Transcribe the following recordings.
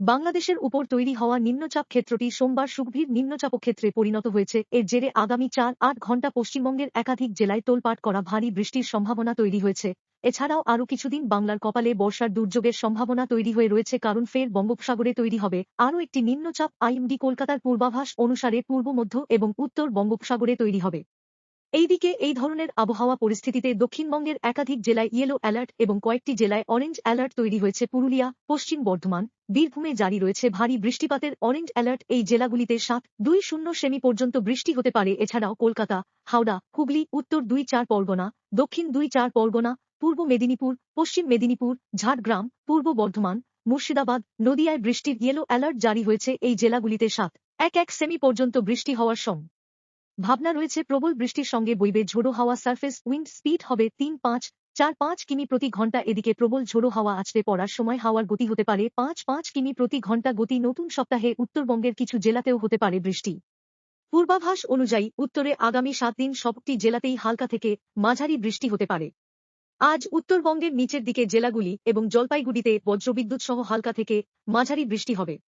বাংলাদেশের উপর তৈরি হওয়া নিম্নচাপ ক্ষেত্রটি সোমবার সুগভীর নিম্নচাপক্ষেত্রে পরিণত হয়েছে। এর জেরে আগামী চার, আট ঘণ্টা পশ্চিমবঙ্গের একাধিক জেলায় তোলপাট করা ভারী বৃষ্টির সম্ভাবনা তৈরি হয়েছে। এছাড়াও আরও কিছুদিন বাংলার কপালে বর্ষার দুর্যোগের সম্ভাবনা তৈরি হয়ে রয়েছে কারণ ফের বঙ্গোপসাগরে তৈরি হবে। আরও একটি নিম্নচাপ আইএমডি কলকাতার পূর্বাভাস অনুসারে পূর্ব, মধ্য এবং উত্তর বঙ্গোপসাগরে তৈরি হবে। এইদিকে এই ধরনের আবহাওয়া পরিস্থিতিতে দক্ষিণবঙ্গের একাধিক জেলায় ইয়েলো অ্যালার্ট এবং কয়েকটি জেলায় অরেঞ্জ অ্যালার্ট তৈরি হয়েছে। পুরুলিয়া, পশ্চিম বর্ধমান, বীরভূমে জারি রয়েছে ভারী বৃষ্টিপাতের অরেঞ্জ অ্যালার্ট এই জেলাগুলিতে সাত দুই শূন্য সেমি পর্যন্ত বৃষ্টি হতে পারে। এছাড়াও কলকাতা, হাওড়া, হুগলি, উত্তর দুই চার পরগনা, দক্ষিণ দুই চার পরগনা, পূর্ব মেদিনীপুর, পশ্চিম মেদিনীপুর, ঝাড়গ্রাম, পূর্ব বর্ধমান, মুর্শিদাবাদ নদিয়ায় বৃষ্টির ইয়েলো অ্যালার্ট জারি হয়েছে। এই জেলাগুলিতে সাত এক এক সেমি পর্যন্ত বৃষ্টি হওয়ার সঙ্গ ভাবনা রয়েছে, প্রবল বৃষ্টির সঙ্গে বইবে ঝোড়ো হাওয়া সার্ফেস উইন্ড স্পিড হবে তিন পাঁচ, চার পাঁচ কিমি প্রতি ঘণ্টা। এদিকে প্রবল ঝোড়ো হাওয়া আছড়ে পড়ার সময় হাওয়ার গতি হতে পারে পাঁচ পাঁচ কিমি প্রতি ঘণ্টা। গতি নতুন সপ্তাহে উত্তরবঙ্গের কিছু জেলাতেও হতে পারে বৃষ্টি। পূর্বাভাস অনুযায়ী উত্তরে আগামী সাত দিন সবটি জেলাতেই হালকা থেকে মাঝারি বৃষ্টি হতে পারে। আজ উত্তরবঙ্গের নিচের দিকে জেলাগুলি এবং জলপাইগুড়িতে বজ্রবিদ্যুৎ সহ হালকা থেকে মাঝারি বৃষ্টি হবে।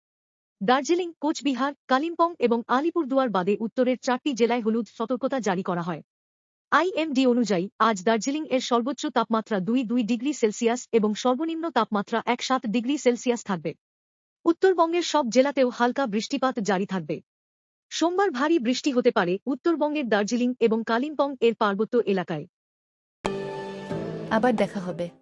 দার্জিলিং, কোচবিহার, কালিম্পং এবং আলিপুরদুয়ার বাদে উত্তরের চারটি জেলায় হলুদ সতর্কতা জারি করা হয়। আইএমডি অনুযায়ী, আজ দার্জিলিং এর সর্বোচ্চ তাপমাত্রা দুই দুই ডিগ্রি সেলসিয়াস এবং সর্বনিম্ন তাপমাত্রা এক সাত ডিগ্রি সেলসিয়াস থাকবে। উত্তরবঙ্গের সব জেলাতেও হালকা বৃষ্টিপাত জারি থাকবে। সোমবার ভারী বৃষ্টি হতে পারে উত্তরবঙ্গের দার্জিলিং এবং কালিম্পং এর পার্বত্য এলাকায়। আবার দেখা হবে।